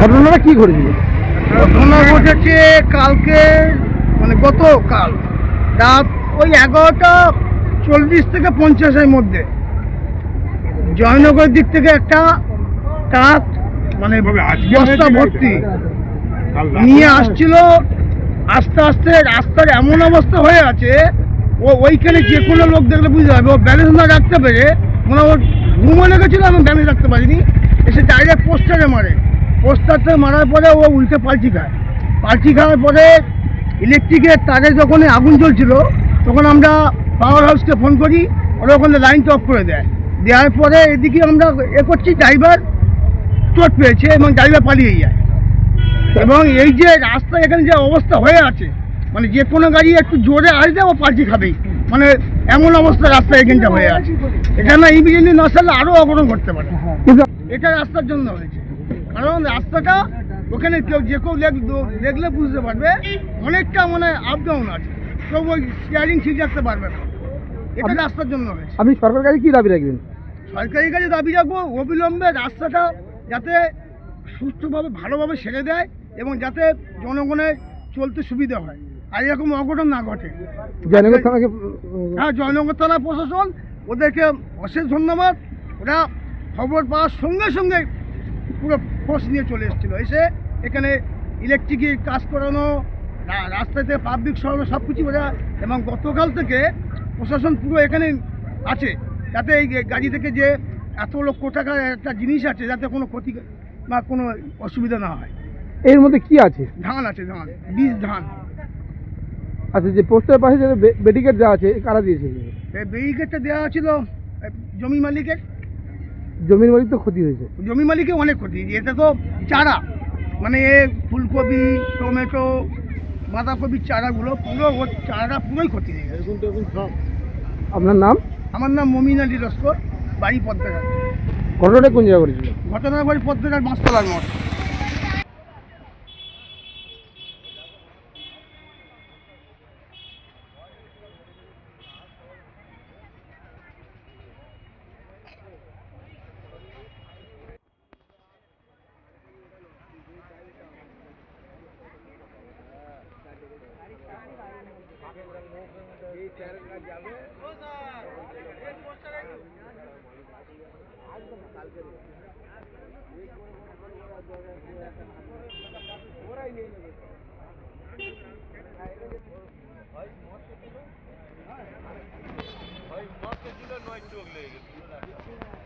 ঘটনাটা কি ঘটেছিল? ঘটনা ঘটেছে কালকে মানে গতকাল রাত ওই এগারোটা চল্লিশ থেকে পঞ্চাশের মধ্যে। জয়নগরের দিক থেকে একটা ট্রাক মানে বস্তা ভর্তি নিয়ে আসছিল। আস্তে আস্তে রাস্তার এমন অবস্থা হয়ে আছে ও ওইখানে যে কোনো লোক দেখলে বুঝতে পারবে ও ব্যালেন্স না রাখতে পেরে মানে ওর ঘুমো লেগেছিল আমি ব্যালেন্স রাখতে পারিনি এসে ডাইরেক্ট পোস্টারে মারে। পোস্টারটা মারার পরে ও উল্টে পাল্টি খায়। পাল্টি খাওয়ার পরে ইলেকট্রিকের তারে যখন আগুন জ্বলছিল তখন আমরা পাওয়ার হাউসকে ফোন করি ওরা ওখানে লাইনটা অফ করে দেয়। দেওয়ার পরে এদিকে আমরা এ করছি ড্রাইভার চোট পেয়েছে এবং ড্রাইভার পালিয়ে যায়। এবং এই যে রাস্তা এখানে যে অবস্থা হয়ে আছে মানে যে কোনো গাড়ি একটু জোরে আসবে ও পাল্টি খাবেই। মানে এমন অবস্থা রাস্তা এখানটা হয়ে আছে। এখানে ইমিডিয়েটলি না সারলে আরও অঘটন ঘটতে পারে। এটা রাস্তার জন্য হয়েছে। কারণ রাস্তাটা ওখানে কেউ যে কেউ দেখ- দেখলে বুঝতে পারবে অনেকটা মানে আপ ডাউন আছে। কেউ ওই স্টিয়ারিং ঠিক রাখতে পারবে না। এটা রাস্তার জন্য হয়েছে। আপনি সরকার কাছে কি দাবি রাখবেন? সরকারি কাছে দাবি রাখব অবিলম্বে রাস্তাটা যাতে সুস্থভাবে ভালোভাবে সেরে দেয় এবং যাতে জনগণের চলতে সুবিধা হয়। আর এরকম অঘটন না ঘটে। জয়নগর থানাকে হ্যাঁ জয়নগর থানা প্রশাসন ওদেরকে অশেষ ধন্যবাদ। ওরা খবর পাওয়ার সঙ্গে সঙ্গে পুরো ফোর্স নিয়ে চলে এসেছিল। এসে এখানে ইলেকট্রিকের কাজ করানো রাস্তাতে পাবলিক সরানো সব কিছু ওরা এবং গতকাল থেকে প্রশাসন পুরো এখানে আছে। যাতে এই গাড়ি থেকে যে এত লক্ষ টাকার একটা জিনিস আছে যাতে কোনো ক্ষতি বা কোনো অসুবিধা না হয়। এর মধ্যে কি আছে? ধান আছে ধান বীজ ধান। আচ্ছা যে পোস্টার পাশে যে বেডিকেট দেওয়া আছে কারা দিয়েছে? এই ব্যারিকেডটা দেওয়া ছিল জমি মালিকের। জমির মালিক তো ক্ষতি হয়েছে। জমি মালিকে অনেক ক্ষতি এটা তো চারা মানে ফুলকপি টমেটো বাঁধাকপির চারাগুলো পুরো ওর চারাটা পুরোই ক্ষতি হয়ে গেছে। আপনার নাম? আমার নাম মমিন আলী লস্কর বাড়ি পদ্মাঘাট ঘটনাটা কোন জায়গা করেছিল ঘটনা বাড়ি পদ্মাঘাট মাস্তলার মঠ ওরাই নিয়ে যাবে ভাই মস্ত ছিল নয় চোখ লেগে গেছে।